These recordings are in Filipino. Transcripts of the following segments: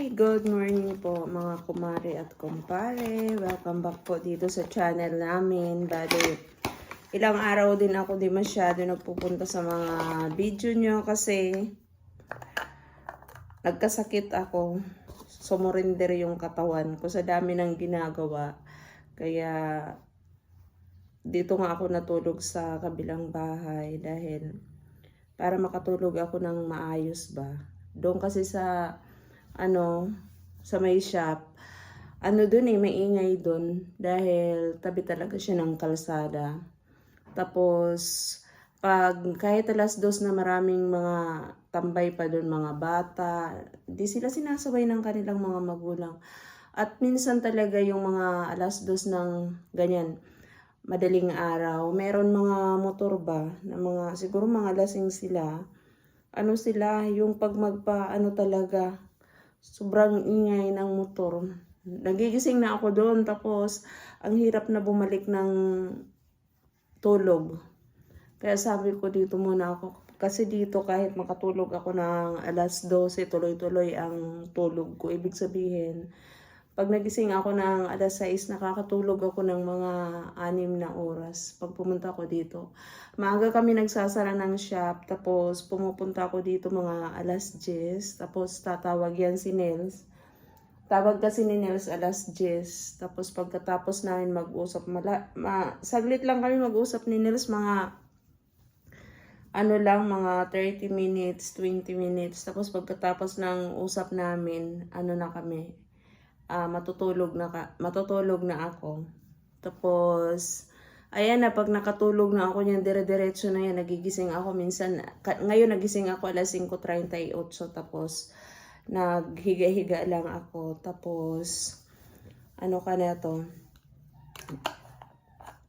Hi, good morning po mga kumare at kumpare. Welcome back po dito sa channel namin. Bali, ilang araw din ako di masyado nagpupunta sa mga video nyo kasi nagkasakit ako. Sumurinder yung katawan ko sa dami ng ginagawa. Kaya dito nga ako natulog sa kabilang bahay dahil para makatulog ako ng maayos ba. Doon kasi sa ano sa may shop ano doon eh maingay doon dahil tabi talaga siya ng kalsada. Tapos pag kahit alas dos na maraming mga tambay pa doon mga bata, di sila sinasabay ng kanilang mga magulang. At minsan talaga yung mga alas dos ng ganyan, madaling araw, meron mga motor ba, na mga, siguro mga lasing sila, ano sila, yung pag magpa, ano talaga, sobrang ingay ng motor. Nagigising na ako doon, tapos, ang hirap na bumalik ng tulog. Kaya sabi ko dito muna ako, kasi dito kahit makatulog ako ng alas 12, tuloy-tuloy ang tulog ko. Ibig sabihin, pag nagising ako ng alas 6, nakakatulog ako ng mga anim na oras pag pumunta ako dito. Maaga kami nagsasara ng shop, tapos pumupunta ako dito mga alas 10, tapos tatawag yan si Nels. Tawag kasi ni Nels alas 10, tapos pagkatapos namin mag-usap, mala, ma, saglit lang kami mag-usap ni Nels, mga ano lang, mga 30 minutes, 20 minutes. Tapos pagkatapos ng usap namin, ano na kami, ah matutulog na ka, matutulog na ako. Tapos ayan na pag nakatulog na ako niyan dire-diretso na yan. Nagigising ako minsan ngayon nagising ako alas 5:38 tapos naghiga-higa lang ako. Tapos ano ka na to?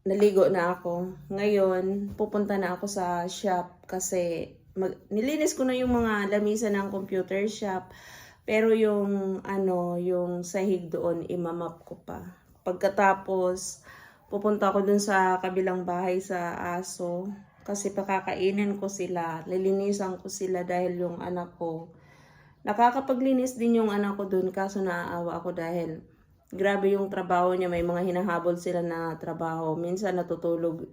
Naligo na ako. Ngayon pupunta na ako sa shop kasi mag, nilinis ko na yung mga lamisa ng computer shop pero yung ano, yung sahig doon imamap ko pa. Pagkatapos pupunta ako dun sa kabilang bahay sa aso kasi pakakainin ko sila, lilinisan ko sila dahil yung anak ko nakakapaglinis din yung anak ko dun kaso naaawa ako dahil grabe yung trabaho niya, may mga hinahabol sila na trabaho. Minsan natutulog.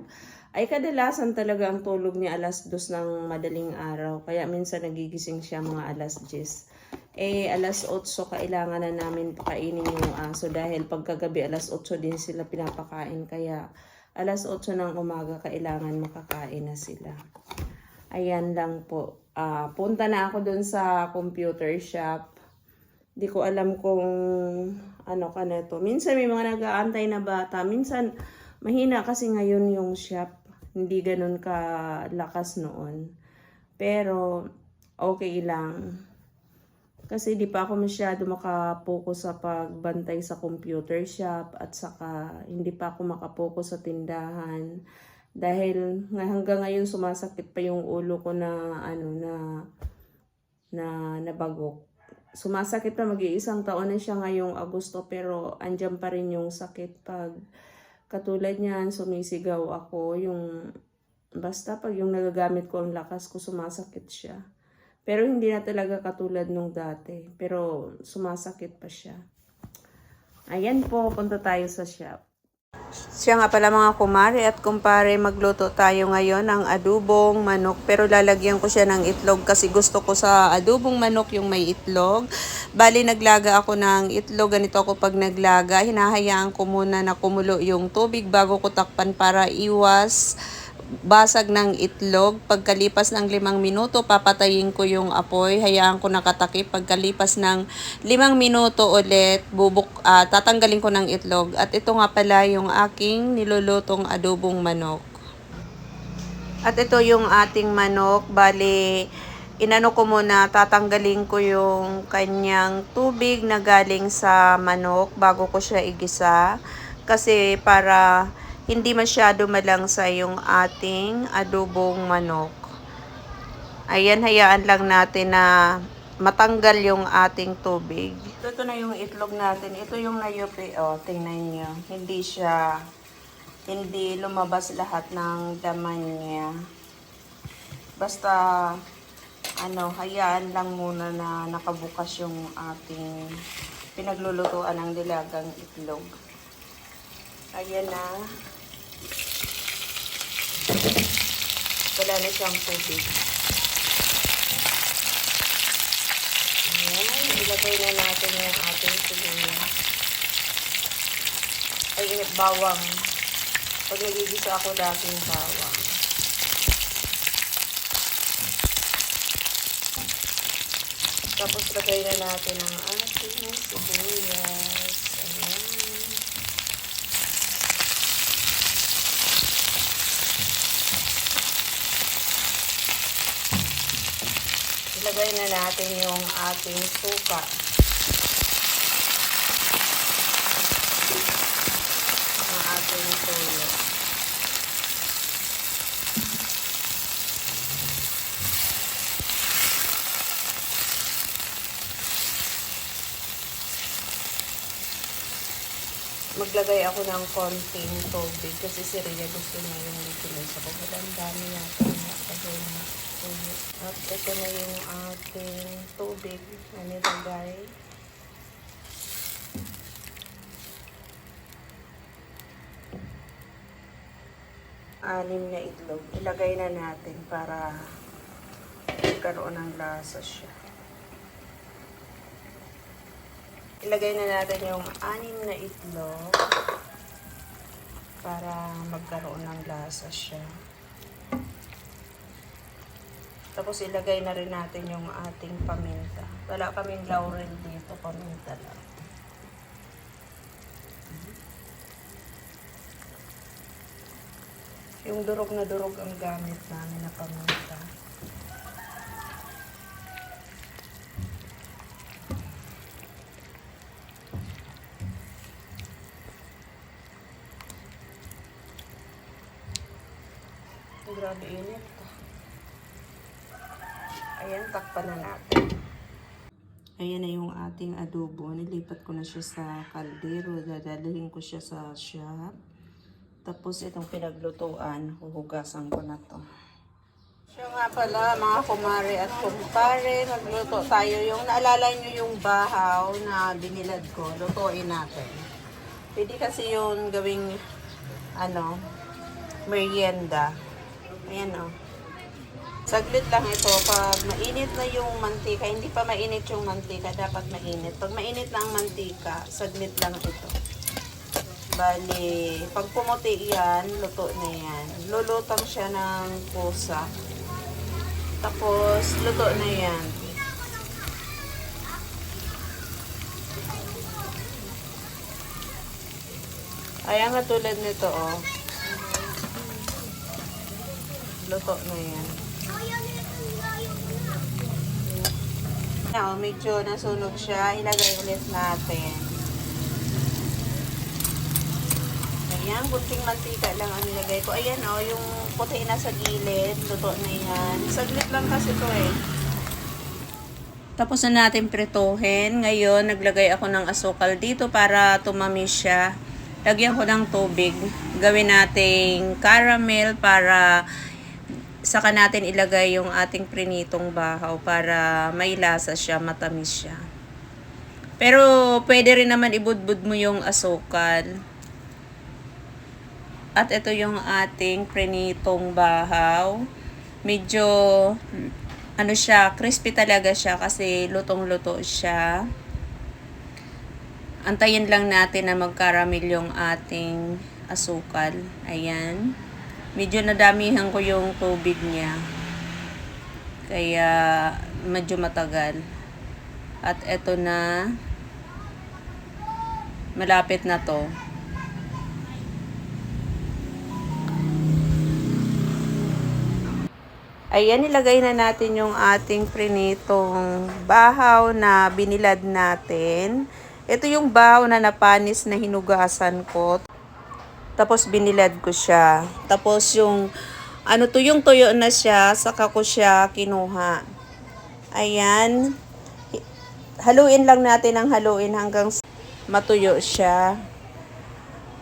Ay kadalasan talaga ang tulog niya alas dos ng madaling araw. Kaya minsan nagigising siya mga alas 10 eh alas 8 kailangan na namin pakainin yung aso dahil pagkagabi alas 8 din sila pinapakain kaya alas 8 ng umaga kailangan makakain na sila. Ayan lang po. Ah, punta na ako dun sa computer shop. Di ko alam kung ano ka na to. Minsan may mga nag-aantay na bata. Minsan mahina kasi ngayon yung shop. Hindi ganun ka lakas noon. Pero okay lang. Kasi di pa ako masyado makapokus sa pagbantay sa computer shop at saka hindi pa ako makapokus sa tindahan. Dahil hanggang ngayon sumasakit pa yung ulo ko na ano na na nabagok. Sumasakit pa mag-iisang taon na siya ngayong Agosto pero andyan pa rin yung sakit pag katulad niyan sumisigaw ako yung basta pag yung nagagamit ko ang lakas ko sumasakit siya. Pero hindi na talaga katulad nung dati. Pero sumasakit pa siya. Ayan po, punta tayo sa shop. Siya nga pala mga kumare at kumpare, magluto tayo ngayon ng adubong manok. Pero lalagyan ko siya ng itlog kasi gusto ko sa adubong manok yung may itlog. Bali, naglaga ako ng itlog. Ganito ako pag naglaga. Hinahayaan ko muna na kumulo yung tubig bago ko takpan para iwas basag ng itlog. Pagkalipas ng limang minuto, papatayin ko yung apoy. Hayaan ko nakatakip. Pagkalipas ng limang minuto ulit, bubuk, ah, tatanggalin ko ng itlog. At ito nga pala yung aking nilulutong adobong manok. At ito yung ating manok. Bali, inano ko muna, tatanggalin ko yung kanyang tubig na galing sa manok bago ko siya igisa. Kasi para hindi masyado malangsa yung ating adobong manok. Ayan, hayaan lang natin na matanggal yung ating tubig. Ito, ito na yung itlog natin. Ito yung nayupi. O, tingnan nyo. Hindi siya, hindi lumabas lahat ng laman niya. Basta ano, hayaan lang muna na nakabukas yung ating pinaglulutuan ng dilagang itlog. Ayan na. Wala na siyang tubig. Ayan, ilagay na natin yung ating sibuyas. Ay, bawang. Pag nagigisa ako dating bawang. Tapos lagay na natin ang ating sibuyas. Ayan. Ilagay na natin yung ating suka. Ang ating toyo. Maglagay ako ng konting tubig kasi si Rhea gusto niya yung kinusa ko. Ang dami yata na lagay na tuyo. At ito na yung ating tubig na nilagay. Anim na itlog. Ilagay na natin para magkaroon ng lasa siya. Ilagay na natin yung anim na itlog para magkaroon ng lasa siya. Tapos ilagay na rin natin yung ating paminta. Wala kaming laurel dito, paminta lang. Yung durog na durog ang gamit namin na paminta. Grabe init. Ayan, takpan na natin. Ayan na yung ating adobo. Nilipat ko na siya sa kaldero. Dadalhin ko siya sa shop. Tapos itong pinaglutuan, huhugasan ko na to. Siya nga pala, mga kumare at kumpare, nagluto tayo. Yung naalala nyo yung bahaw na binilad ko, lutuin natin. Pwede kasi yung gawing, ano, merienda. Ayan o. Saglit lang ito. Pag mainit na yung mantika, hindi pa mainit yung mantika, dapat mainit. Pag mainit na ang mantika, saglit lang ito. Bali, pag pumuti yan, luto na yan. Lulutang siya ng pusa. Tapos, luto na yan. Ayan, katulad nito, oh. Luto na yan. Now, medyo nasunog siya. Ilagay ulit natin. Ayan, bunting mantika lang ang nilagay ko. Ayan o, oh, yung puti na sa gilid. Luto na yan. Saglit lang kasi to eh. Tapos na natin prituhin. Ngayon, naglagay ako ng asukal dito para tumamis siya. Lagyan ko ng tubig. Gawin nating caramel para saka natin ilagay yung ating prinitong bahaw para may lasa siya, matamis siya. Pero pwede rin naman ibudbud mo yung asukal. At ito yung ating prinitong bahaw. Medyo ano siya, crispy talaga siya kasi lutong-luto siya. Antayin lang natin na magkaramel yung ating asukal. Ayan. Medyo nadamihan ko yung tubig niya. Kaya medyo matagal. At eto na. Malapit na to. Ayan, nilagay na natin yung ating prinitong bahaw na binilad natin. Ito yung bahaw na napanis na hinugasan ko. Tapos binilad ko siya. Tapos yung ano to yung tuyo na siya, saka ko siya kinuha. Ayan. Haluin lang natin ang haluin hanggang matuyo siya.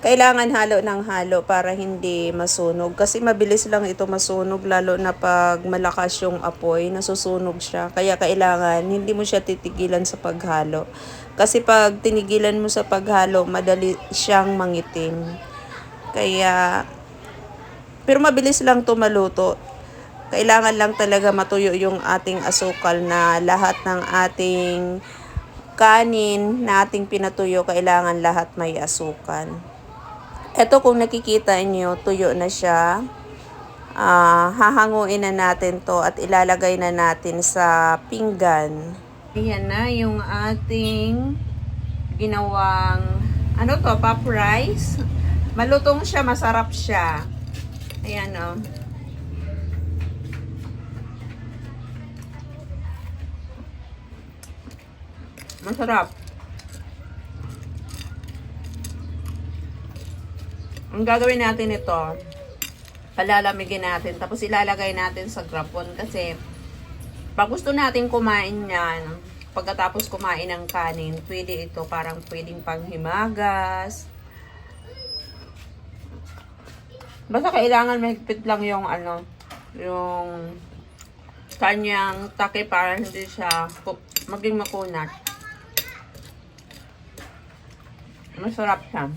kailangan halo ng halo para hindi masunog. Kasi mabilis lang ito masunog lalo na pag malakas yung apoy, nasusunog siya. Kaya kailangan hindi mo siya titigilan sa paghalo. Kasi pag tinigilan mo sa paghalo, madali siyang mangitim. Kaya, pero mabilis lang to maluto. Kailangan lang talaga matuyo yung ating asukal na lahat ng ating kanin na ating pinatuyo, kailangan lahat may asukal. Ito kung nakikita nyo, tuyo na siya. Ah, hahanguin na natin to at ilalagay na natin sa pinggan. Ayan na yung ating ginawang, ano to, pop rice. Malutong siya, masarap siya. Ayan o. Masarap. Ang gagawin natin ito, palalamigin natin, tapos ilalagay natin sa grapon kasi pag gusto natin kumain yan, pagkatapos kumain ng kanin, pwede ito parang pwedeng panghimagas. Basta kailangan mahigpit lang yung ano, yung kanyang take para hindi siya maging makunat. Masarap siya.